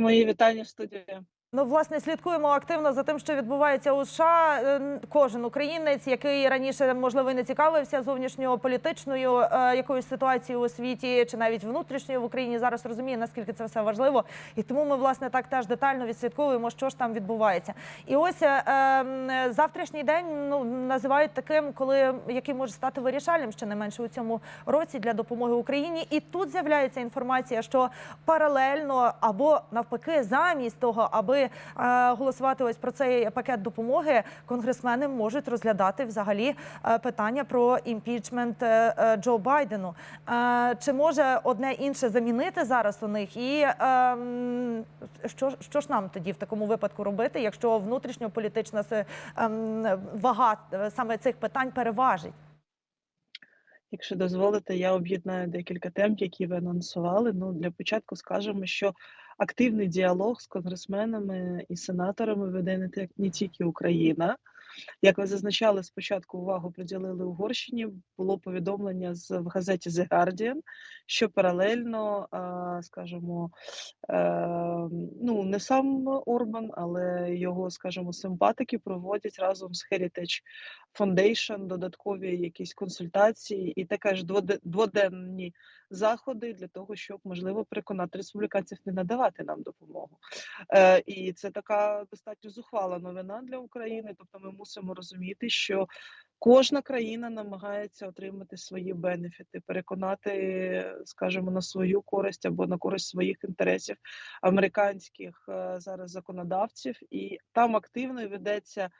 Мої вітання в студії. Ну, власне, слідкуємо активно за тим, що відбувається у США. Е, Кожен українець, який раніше можливо не цікавився зовнішньополітичною е, якоюсь ситуацією у світі чи навіть внутрішньою в Україні, зараз розуміє наскільки це все важливо. І тому ми власне так теж детально відслідковуємо, що ж там відбувається. І ось е, е, завтрашній день ну називають таким, коли який може стати вирішальним ще не менше у цьому році для допомоги Україні. І тут з'являється інформація, що паралельно або навпаки, замість того, аби е, голосувати ось про цей пакет допомоги, конгресмени можуть розглядати взагалі е, питання про імпічмент е, Джо Байдену. Чи може одне інше замінити зараз у них? І е, що, що ж нам тоді в такому випадку робити, якщо внутрішньополітична ем, вага саме цих питань переважить? Якщо дозволите, я об'єднаю декілька тем, які ви анонсували. Ну, для початку скажемо, що активний діалог з конгресменами і сенаторами веде не тільки Україна. Як ви зазначали, спочатку увагу приділили Угорщині. Було повідомлення з в газеті The Guardian, що паралельно, скажімо, е, ну не сам Орбан, але його, скажімо, симпатики проводять разом з Heritage Foundation додаткові якісь консультації і таке ж дводенні заходи для того, щоб можливо переконати республіканців не надавати нам допомогу. Е, і це така достатньо зухвала новина для України. Тобто, ми мусимо розуміти, що кожна країна намагається отримати свої бенефіти, переконати, скажімо, на свою користь або на користь своїх інтересів американських е, зараз законодавців, і там активно ведеться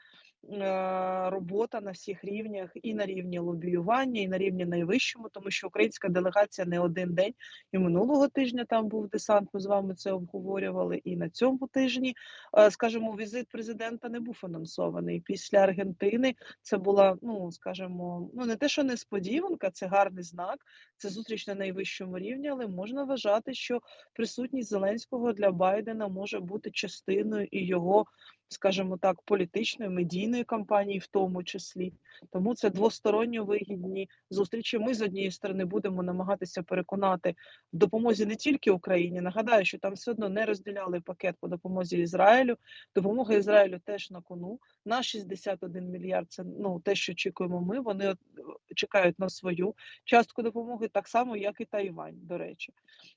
робота на всіх рівнях, і на рівні лобіювання, і на рівні найвищому, тому що українська делегація не один день і минулого тижня там був десант. Ми з вами це обговорювали. І на цьому тижні, е, скажімо, візит президента не був анонсований. Після Аргентини це була, ну скажімо, ну не те, що несподіванка, це гарний знак. Це зустріч на найвищому рівні, але можна вважати, що присутність Зеленського для Байдена може бути частиною і його, скажімо так, політичної медійної кампанії, в тому числі. Тому це двосторонньо вигідні зустрічі. Ми з однієї сторони будемо намагатися переконати в допомозі не тільки Україні. Нагадаю, що там все одно не розділяли пакет по допомозі Ізраїлю. Допомога Ізраїлю теж на кону. На 61 мільярд. Це ну те, що очікуємо. Ми вони е, чекають на свою частку допомоги, так само як і Тайвань. До речі.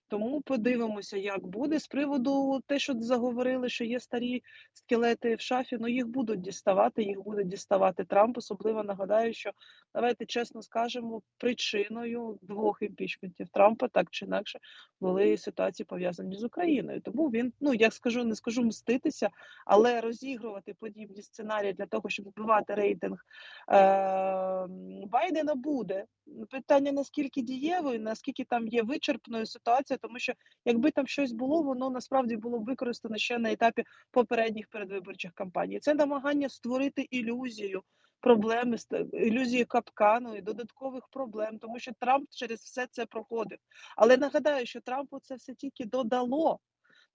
Тому подивимося, як буде з приводу те, що заговорили, що є старі скелети в шафі. Ну їх будуть діставати, їх буде діставати Трамп. Особливо нагадаю, що давайте чесно скажемо, причиною двох імпічментів Трампа так чи інакше були ситуації пов'язані з Україною. Тому він, ну я скажу, не скажу мститися, але розігрувати подібні сценарії для того, щоб вбивати рейтинг е- Байдена буде. Питання наскільки дієвою, наскільки там є вичерпною ситуація, тому що якби там щось було, воно насправді було використано ще на етапі попередніх передвиборчих кампаній. Це намагання створити ілюзію проблеми, ілюзію капкану і додаткових проблем, тому що Трамп через все це проходив. Але нагадаю, що Трампу це все тільки додало.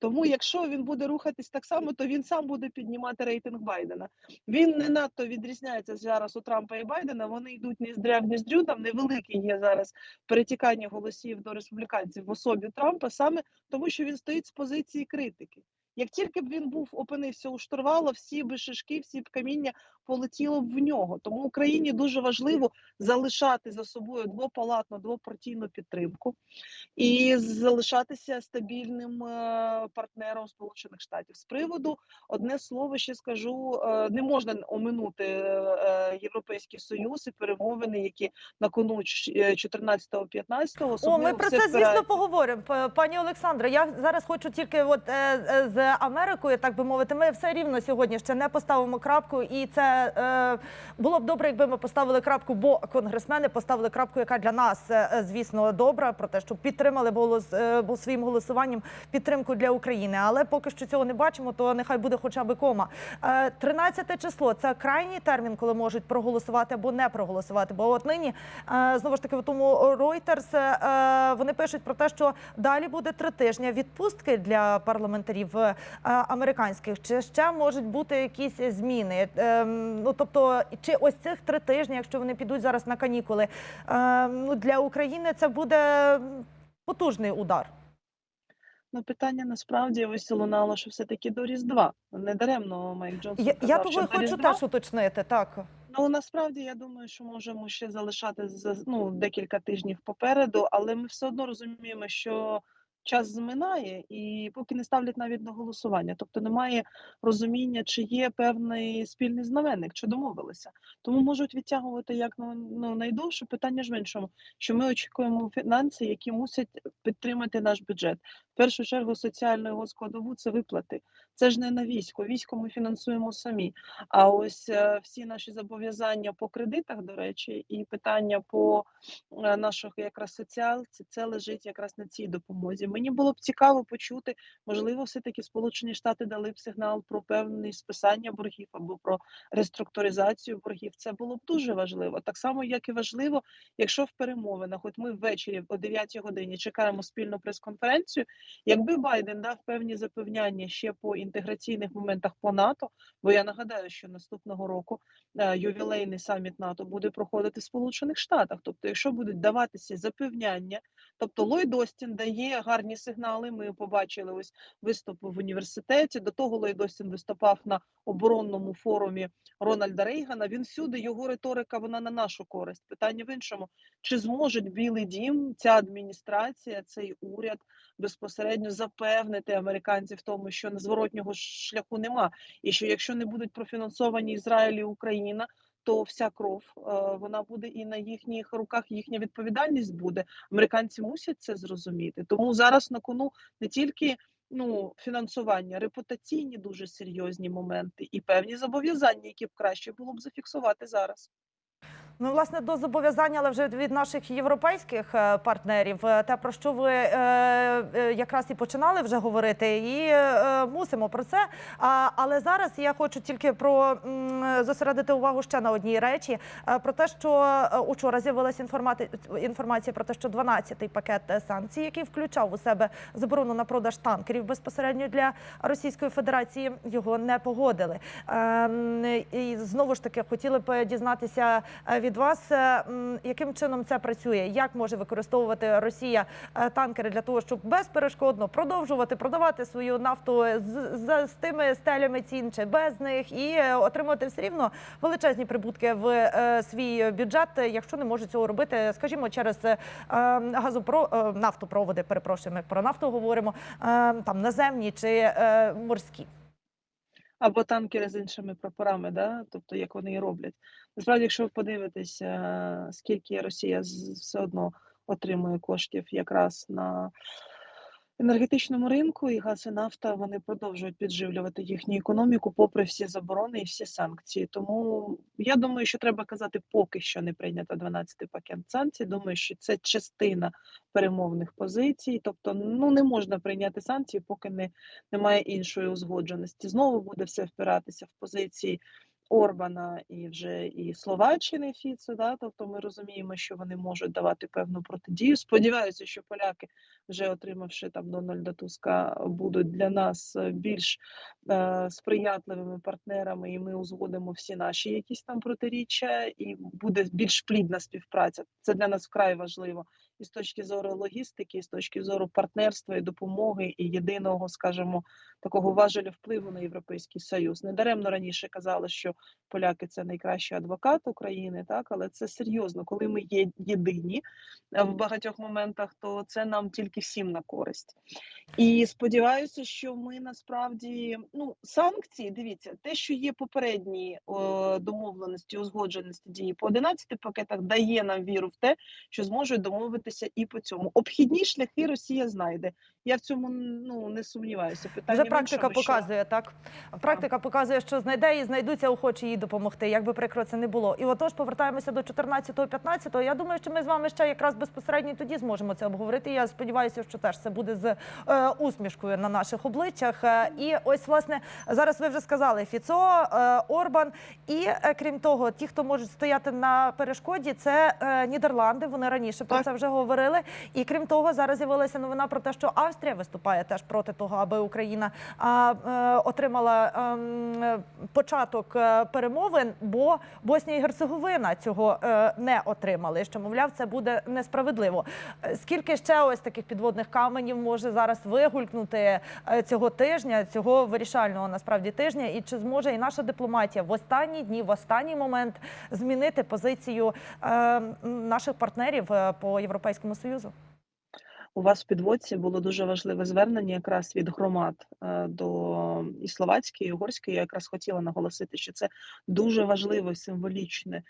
Тому, якщо він буде рухатись так само, то він сам буде піднімати рейтинг Байдена. Він не надто відрізняється зараз у Трампа і Байдена. Вони йдуть не з дря в ніздрю, там невелике є зараз перетікання голосів до республіканців в особі Трампа, саме тому, що він стоїть з позиції критики. Як тільки б він був опинився у штурвала, всі б шишки, всі б каміння полетіло б в нього. Тому Україні дуже важливо залишати за собою двопалатну, двопартійну підтримку і залишатися стабільним е, партнером Сполучених Штатів. З приводу одне слово ще скажу: е, не можна оминути е, Європейський Союз і перемовини, які на кону 14-15, О, ми про це звісно поговоримо. Пані Олександра, я зараз хочу тільки от з Америкою, так би мовити, ми все рівно сьогодні ще не поставимо крапку, і це е, було б добре, якби ми поставили крапку, бо конгресмени поставили крапку, яка для нас, е, е, звісно, добра, про те, що підтримали голос е, бо своїм голосуванням підтримку для України. Але поки що цього не бачимо, то нехай буде хоча б кома. Е, 13 число це крайній термін, коли можуть проголосувати або не проголосувати. Бо от нині е, знову ж таки в тому Reuters е, вони пишуть про те, що далі буде три тижні відпустки для парламентарів е, американських. Чи ще можуть бути якісь зміни? Е, Ну тобто, чи ось цих три тижні, якщо вони підуть зараз на канікули, е, ну для України це буде потужний удар. Ну, питання насправді ось лунало, що все-таки до Різдва. Недаремно Майк Джонсон Я, казав, я що того і до хочу Різдва. теж уточнити. Так Ну, насправді, я думаю, що можемо ще залишати за- ну, декілька тижнів попереду, але ми все одно розуміємо, що час зминає і поки не ставлять навіть на голосування. Тобто немає розуміння, чи є певний спільний знаменник, чи домовилися. Тому можуть відтягувати як ну, ну, найдовше. Питання ж в іншому, що ми очікуємо фінанси, які мусять підтримати наш бюджет. Першу чергу соціальну його складову це виплати. Це ж не на військо. Військо ми фінансуємо самі. А ось е, всі наші зобов'язання по кредитах, до речі, і питання по е, наших якраз соціалці, це лежить якраз на цій допомозі. Мені було б цікаво почути, можливо, все-таки Сполучені Штати дали б сигнал про певне списання боргів або про реструктуризацію боргів. Це було б дуже важливо. Так само, як і важливо, якщо в перемовинах, от ми ввечері о 9 годині чекаємо спільну прес-конференцію. Якби Байден дав певні запевняння ще по інтеграційних моментах по НАТО, бо я нагадаю, що наступного року е, ювілейний саміт НАТО буде проходити в Сполучених Штатах. Тобто, якщо будуть даватися запевняння, тобто Ллойд Остін дає гарні сигнали. Ми побачили ось виступ в університеті. До того Ллойд Остін виступав на оборонному форумі Рональда Рейгана. Він всюди його риторика вона на нашу користь. Питання в іншому: чи зможуть Білий Дім, ця адміністрація, цей уряд безпосередньо запевнити американців в тому, що незворотнього шляху нема, і що якщо не будуть профінансовані Ізраїль і Україна. То вся кров е, вона буде і на їхніх руках їхня відповідальність буде. Американці мусять це зрозуміти. Тому зараз на кону не тільки ну фінансування, репутаційні дуже серйозні моменти і певні зобов'язання, які б краще було б зафіксувати зараз. Ну, власне, до зобов'язань, але вже від наших європейських е, партнерів, е, те, про що ви е, якраз і починали вже говорити, і мусимо про це. Але зараз я хочу тільки про зосередити увагу ще на одній речі: про те, що учора з'явилася інформація про те, що 12-й пакет санкцій, який включав у себе заборону на продаж танкерів безпосередньо для Російської Федерації, його не погодили. Ем, І знову ж таки хотіли б дізнатися е, від вас, е, яким чином це працює, як може використовувати Росія е, танкери для того, щоб безперешкодно продовжувати продавати свою нафту з, з, з тими стелями цін чи без них, і е, отримувати все рівно величезні прибутки в свій бюджет, якщо не може цього робити, скажімо, через газопро нафтопроводи. Перепрошую, ми про нафту говоримо там наземні чи морські. Або танкери з іншими прапорами, да? тобто як вони і роблять. Насправді, якщо ви подивитеся, е, скільки Росія все одно отримує коштів якраз на енергетичному ринку, і газ і нафта вони продовжують підживлювати їхню економіку, попри всі заборони і всі санкції. Тому я думаю, що треба казати, поки що не прийнято 12-й пакет санкцій. Думаю, що це частина перемовних позицій. Тобто, ну не можна прийняти санкції, поки не немає іншої узгодженості. Знову буде все впиратися в позиції Орбана і вже і Словаччини Фіцо. Да? Тобто ми розуміємо, що вони можуть давати певну протидію. Сподіваюся, що поляки, вже отримавши там Дональда Туска, будуть для нас е, більш е, сприятливими партнерами, і ми узгодимо всі наші якісь там протиріччя, і буде більш плідна співпраця. Це для нас вкрай важливо і з точки зору логістики, і з точки зору партнерства і допомоги, і єдиного, скажімо, такого важеля впливу на європейський союз. Недаремно раніше казали, що поляки це найкращий адвокат України, так але це серйозно, коли ми є єдині в багатьох моментах, то це нам тільки всім на користь. І сподіваюся, що ми насправді ну санкції, дивіться, те, що є попередні о, домовленості, узгодженості дії по 11 пакетах, дає нам віру в те, що зможуть домовитися і по цьому. Обхідні шляхи Росія знайде. Я в цьому ну не сумніваюся. Питання Вже практика іншому, що- показує так. Практика показує, що знайде і знайдуться охочі їй допомогти, як би прикро це не було. І отож повертаємося до 14-15. Я думаю, що ми з вами ще якраз безпосередньо тоді зможемо це обговорити. Я сподіваюся, що теж це буде з е, усмішкою на наших обличчях. Е, і ось власне зараз ви вже сказали Фіцо, е, Орбан. І е, крім того, ті, хто можуть стояти на перешкоді, це е, Нідерланди. Вони раніше про це вже говорили. І крім того, зараз з'явилася новина про те, що Австрія виступає теж проти того, аби Україна е, отримала ем, початок е, перемовин, бо Боснія і Герцеговина цього е, не отримали. Що мовляв, це буде несправедливо. Скільки ще ось таких підводних каменів може зараз вигулькнути цього тижня, цього вирішального насправді тижня, і чи зможе і наша дипломатія в останні дні, в останній момент змінити позицію е, наших партнерів по Європейському Союзу? У вас в підводці було дуже важливе звернення якраз від громад е, до і словацької, і угорської. Я якраз хотіла наголосити, що це дуже важливе символічне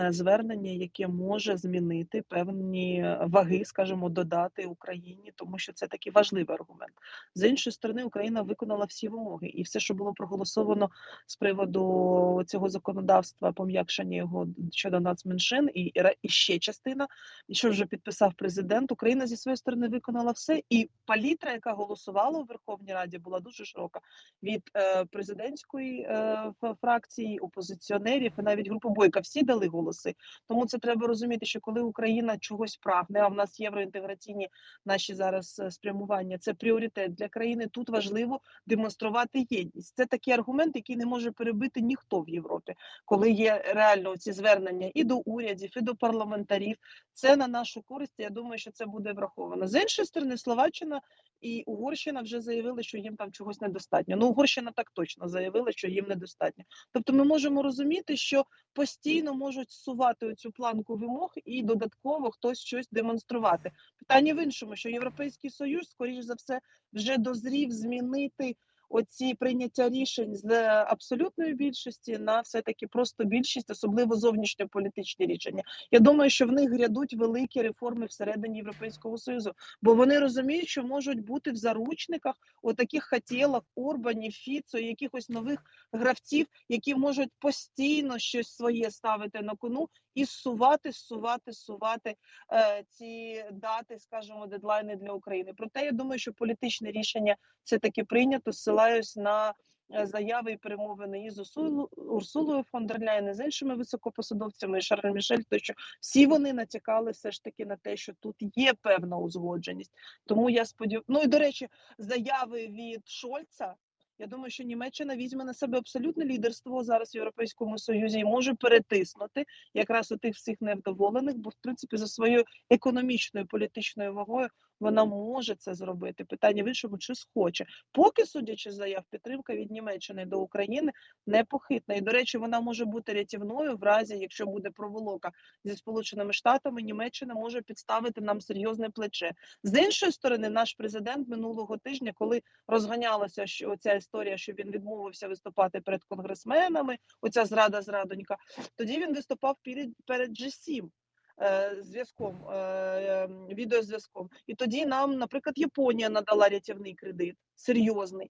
е, звернення, яке може змінити певні ваги, скажімо, додати Україні, тому що це такий важливий аргумент. З іншої сторони, Україна виконала всі вимоги, і все, що було проголосовано з приводу цього законодавства, пом'якшення його щодо нацменшин, і, і ще частина, що вже підписав президент, Україна зі своєї сторони виконала все. І палітра, яка голосувала у Верховній Раді, була дуже широка від е, президентської е, фракції, опозиціонерів і навіть групи бойка. Всі дали голоси. Тому це треба розуміти, що коли Україна чогось прагне, а в нас євроінтеграційні наші зараз е, спрямування, це пріоритет для країни. Тут важливо демонструвати єдність. Це такий аргумент, який не може перебити ніхто в Європі, коли є реально ці звернення і до урядів, і до парламентарів. Це на нашу користь. Я думаю, що це буде враховано. З іншої сторони, Словаччина і Угорщина вже заявили, що їм там чогось недостатньо. Ну, Угорщина так точно заявила, що їм недостатньо. Тобто, ми можемо розуміти, що постійно можуть сувати цю планку вимог і додатково хтось щось демонструвати. Питання в іншому, що Європейський Союз, скоріш за все, вже дозрів змінити. Оці прийняття рішень з абсолютної більшості на все таки просто більшість, особливо зовнішньополітичні рішення. Я думаю, що в них грядуть великі реформи всередині Європейського союзу, бо вони розуміють, що можуть бути в заручниках отаких хотілок Орбанів, Фіцо, якихось нових гравців, які можуть постійно щось своє ставити на кону і сувати, сувати, сувати е, ці дати, скажімо, дедлайни для України. Проте я думаю, що політичне рішення все таки прийнято. Ссилаюсь на е, заяви і перемовини із Урсулу- Урсулою фон дер Ляєн, і з іншими високопосадовцями, і Шарлем Мішель, то що всі вони натякали все ж таки на те, що тут є певна узгодженість. Тому я сподіваюся, ну і до речі, заяви від Шольца. Я думаю, що Німеччина візьме на себе абсолютне лідерство зараз в Європейському Союзі і може перетиснути якраз у тих всіх невдоволених, бо в принципі за своєю економічною політичною вагою вона може це зробити. Питання в іншому, чи схоче. Поки судячи з заяв, підтримка від Німеччини до України непохитна. І до речі, вона може бути рятівною в разі, якщо буде проволока зі сполученими штатами. Німеччина може підставити нам серйозне плече. З іншої сторони, наш президент минулого тижня, коли розганялася що ця історія, що він відмовився виступати перед конгресменами, оця зрада зрадонька, тоді він виступав перед перед G7 е, зв'язком, е, е, відеозв'язком. І тоді нам, наприклад, Японія надала рятівний кредит серйозний.